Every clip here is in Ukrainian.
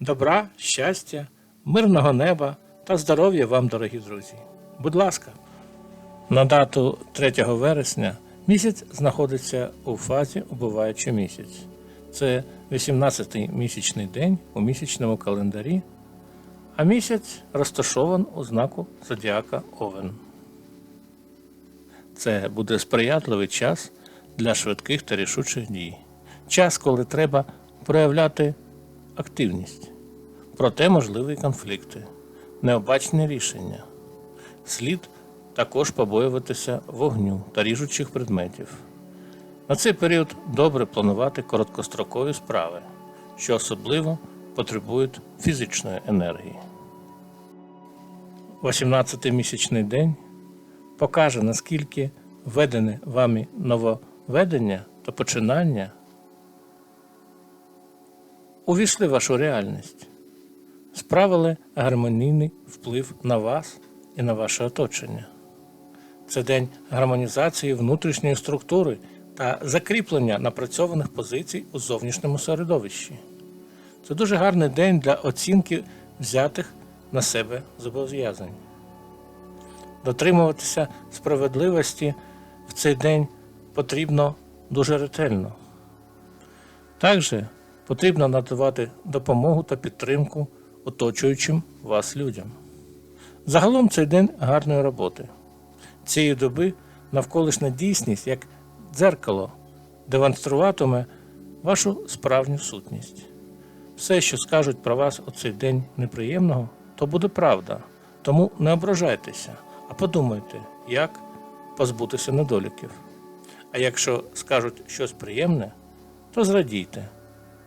Добра, щастя, мирного неба та здоров'я вам, дорогі друзі. Будь ласка, на дату 3 вересня місяць знаходиться у фазі убиваючи місяць. Це 18-й місячний день у місячному календарі, а місяць розташован у знаку зодіака Овен. Це буде сприятливий час для швидких та рішучих дій. Час, коли треба проявляти активність. Проте можливі конфлікти, необачні рішення. Слід також побоюватися вогню та ріжучих предметів. На цей період добре планувати короткострокові справи, що особливо потребують фізичної енергії. 18-й місячний день покаже, наскільки введене вами нововведення та починання увійшли в вашу реальність, справили гармонійний вплив на вас і на ваше оточення. Це день гармонізації внутрішньої структури та закріплення напрацьованих позицій у зовнішньому середовищі. Це дуже гарний день для оцінки взятих на себе зобов'язань. Дотримуватися справедливості в цей день потрібно дуже ретельно. Також потрібно надавати допомогу та підтримку оточуючим вас людям. Загалом цей день гарної роботи. Цієї доби навколишня дійсність як дзеркало демонструватиме вашу справжню сутність. Все, що скажуть про вас у цей день неприємного, то буде правда. Тому не ображайтеся, а подумайте, як позбутися недоліків. А якщо скажуть щось приємне, то зрадійте.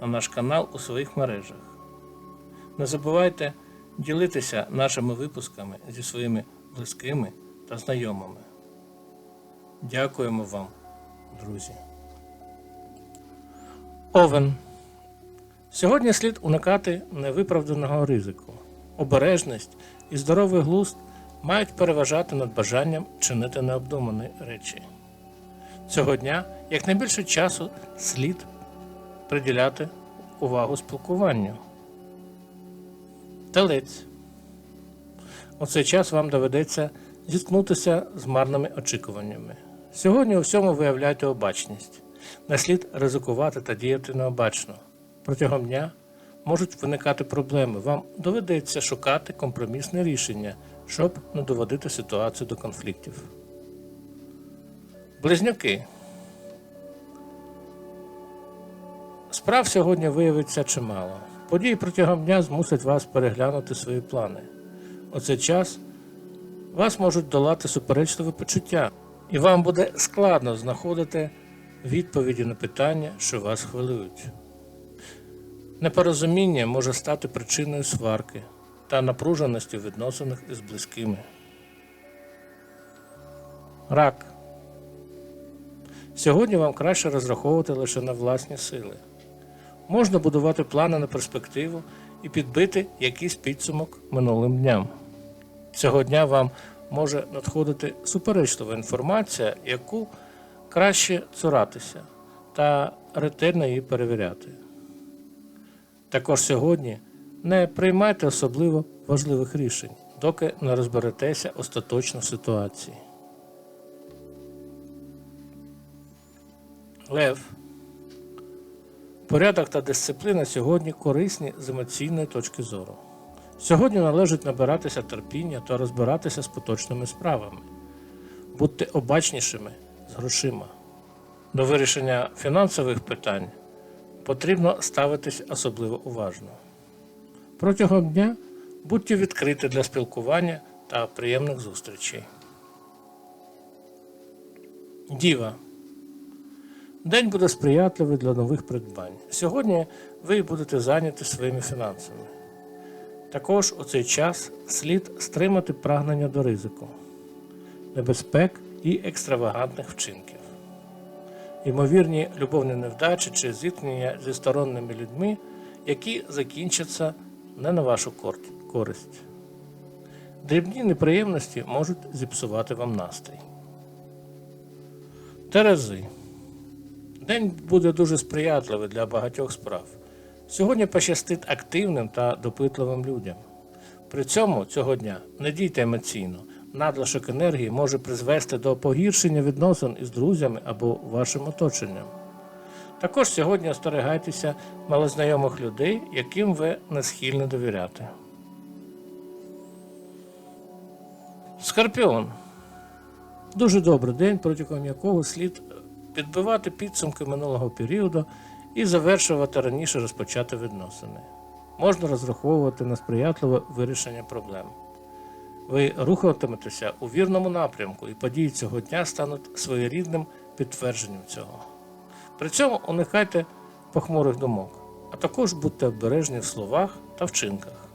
на наш канал у своїх мережах. Не забувайте ділитися нашими випусками зі своїми близькими та знайомими. Дякуємо вам, друзі. Овен. Сьогодні слід уникати невиправданого ризику. Обережність і здоровий глузд мають переважати над бажанням чинити необдумані речі. Цього дня якнайбільше часу слід приділяти увагу спілкуванню. Телець. У цей час вам доведеться зіткнутися з марними очікуваннями. Сьогодні у всьому виявляйте обачність. Не слід ризикувати та діяти необачно. Протягом дня можуть виникати проблеми. Вам доведеться шукати компромісне рішення, щоб не доводити ситуацію до конфліктів. Близнюки. Справ сьогодні виявиться чимало. Події протягом дня змусять вас переглянути свої плани. У цей час вас можуть долати суперечливі почуття, і вам буде складно знаходити відповіді на питання, що вас хвилюють. Непорозуміння може стати причиною сварки та напруженості в відносинах із близькими. Рак. Сьогодні вам краще розраховувати лише на власні сили. Можна будувати плани на перспективу і підбити якийсь підсумок минулим дням. Цього дня вам може надходити суперечлива інформація, яку краще цуратися та ретельно її перевіряти. Також сьогодні не приймайте особливо важливих рішень, доки не розберетеся остаточно в ситуації. Лев. Порядок та дисципліна сьогодні корисні з емоційної точки зору. Сьогодні належить набиратися терпіння та розбиратися з поточними справами, будьте обачнішими з грошима. До вирішення фінансових питань потрібно ставитись особливо уважно. Протягом дня будьте відкриті для спілкування та приємних зустрічей. Діва. День буде сприятливий для нових придбань. Сьогодні ви будете зайняті своїми фінансами. Також у цей час слід стримати прагнення до ризику, небезпек і екстравагантних вчинків. Ймовірні любовні невдачі чи зіткнення зі сторонними людьми, які закінчаться не на вашу користь. Дрібні неприємності можуть зіпсувати вам настрій. Терези. День буде дуже сприятливий для багатьох справ. Сьогодні пощастить активним та допитливим людям. При цьому цього дня не дійте емоційно. Надлишок енергії може призвести до погіршення відносин із друзями або вашим оточенням. Також сьогодні остерігайтеся малознайомих людей, яким ви не схильні довіряти. Скорпіон. Дуже добрий день, протягом якого слід підбивати підсумки минулого періоду і завершувати раніше розпочати відносини. Можна розраховувати на сприятливе вирішення проблем. Ви рухатиметеся у вірному напрямку, і події цього дня стануть своєрідним підтвердженням цього. При цьому уникайте похмурих думок, а також будьте обережні в словах та вчинках.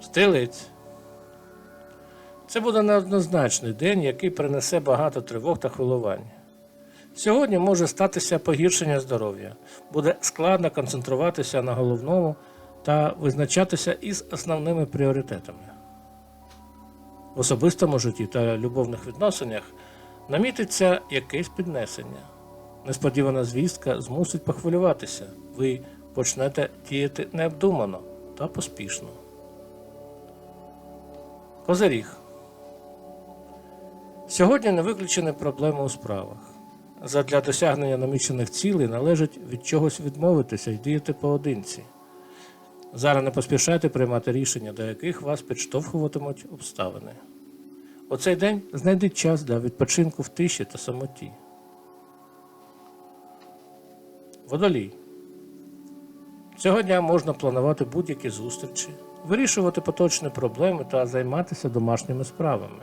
Стилець. Це буде неоднозначний день, який принесе багато тривог та хвилювань. Сьогодні може статися погіршення здоров'я, буде складно концентруватися на головному та визначатися із основними пріоритетами. В особистому житті та любовних відносинах намітиться якесь піднесення. Несподівана звістка змусить похвилюватися. Ви почнете діяти необдумано та поспішно. Козиріг. Сьогодні не виключені проблеми у справах. Задля досягнення намічених цілей належить від чогось відмовитися і діяти поодинці. Зараз не поспішайте приймати рішення, до яких вас підштовхуватимуть обставини. У цей день знайдіть час для відпочинку в тиші та самоті. Водолій. Цього дня можна планувати будь-які зустрічі, вирішувати поточні проблеми та займатися домашніми справами.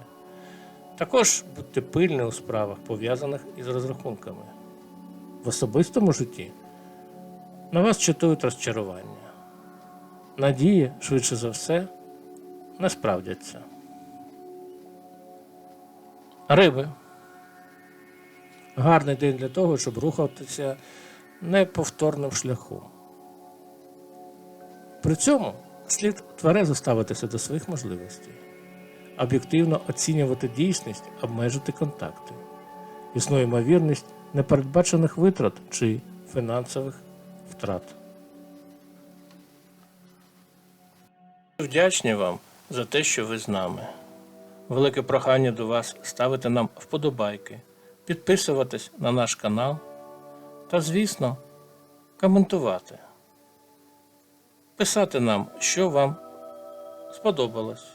Також будьте пильні у справах, пов'язаних із розрахунками. В особистому житті на вас чатують розчарування. Надії, швидше за все, не справдяться. Риби. Гарний день для того, щоб рухатися неповторним шляхом. При цьому слід тверезо ставитися до своїх можливостей об'єктивно оцінювати дійсність, обмежити контакти. Існує ймовірність непередбачених витрат чи фінансових втрат. Вдячні вам за те, що ви з нами. Велике прохання до вас ставити нам вподобайки, підписуватись на наш канал та, звісно, коментувати. Писати нам, що вам сподобалось